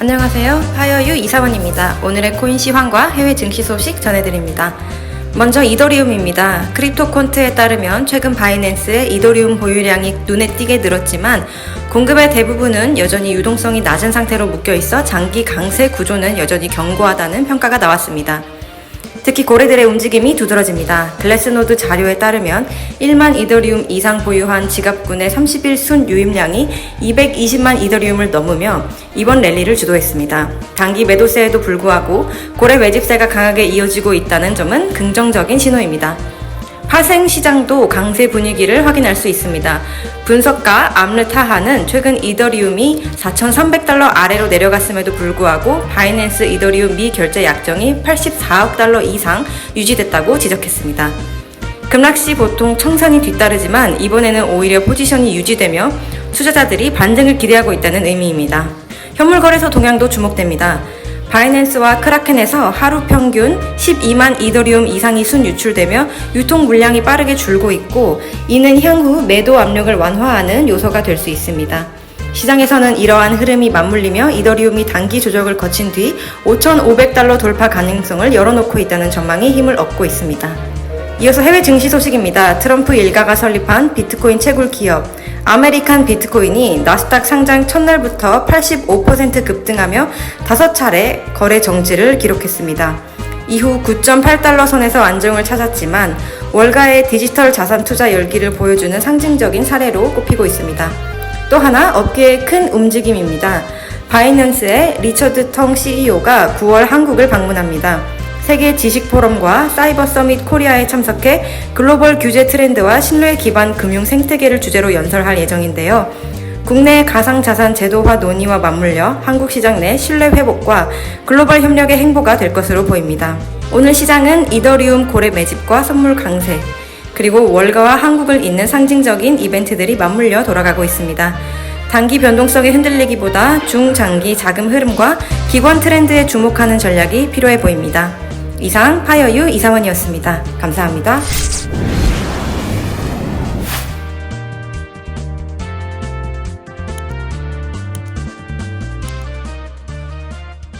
안녕하세요. 파이어유 이사원입니다. 오늘의 코인 시황과 해외 증시 소식 전해드립니다. 먼저 이더리움입니다. 크립토콘트에 따르면 최근 바이낸스의 이더리움 보유량이 눈에 띄게 늘었지만 공급의 대부분은 여전히 유동성이 낮은 상태로 묶여 있어 장기 강세 구조는 여전히 견고하다는 평가가 나왔습니다. 특히 고래들의 움직임이 두드러집니다. 글래스노드 자료에 따르면 1만 이더리움 이상 보유한 지갑군의 30일 순 유입량이 220만 이더리움을 넘으며 이번 랠리를 주도했습니다. 단기 매도세에도 불구하고 고래 매집세가 강하게 이어지고 있다는 점은 긍정적인 신호입니다. 파생 시장도 강세 분위기를 확인할 수 있습니다. 분석가 암르타하는 최근 이더리움이 4,300달러 아래로 내려갔음에도 불구하고 바이낸스 이더리움 미 결제 약정이 84억 달러 이상 유지됐다고 지적했습니다. 급락 시 보통 청산이 뒤따르지만 이번에는 오히려 포지션이 유지되며 투자자들이 반등을 기대하고 있다는 의미입니다. 현물 거래소 동향도 주목됩니다. 바이낸스와 크라켄에서 하루 평균 12만 이더리움 이상이 순 유출되며 유통 물량이 빠르게 줄고 있고 이는 향후 매도 압력을 완화하는 요소가 될 수 있습니다. 시장에서는 이러한 흐름이 맞물리며 이더리움이 단기 조정을 거친 뒤 5,500달러 돌파 가능성을 열어놓고 있다는 전망이 힘을 얻고 있습니다. 이어서 해외 증시 소식입니다. 트럼프 일가가 설립한 비트코인 채굴 기업 아메리칸 비트코인이 나스닥 상장 첫날부터 85% 급등하며 5차례 거래 정지를 기록했습니다. 이후 9.8달러 선에서 안정을 찾았지만 월가의 디지털 자산 투자 열기를 보여주는 상징적인 사례로 꼽히고 있습니다. 또 하나 업계의 큰 움직임입니다. 바이낸스의 리처드 텅 CEO가 9월 한국을 방문합니다. 세계 지식 포럼과 사이버 서밋 코리아에 참석해 글로벌 규제 트렌드와 신뢰 기반 금융 생태계를 주제로 연설할 예정인데요. 국내 가상자산 제도화 논의와 맞물려 한국 시장 내 신뢰 회복과 글로벌 협력의 행보가 될 것으로 보입니다. 오늘 시장은 이더리움 고래 매집과 선물 강세, 그리고 월가와 한국을 잇는 상징적인 이벤트들이 맞물려 돌아가고 있습니다. 단기 변동성에 흔들리기보다 중장기 자금 흐름과 기관 트렌드에 주목하는 전략이 필요해 보입니다. 이상 파이어유 이상원이었습니다. 감사합니다.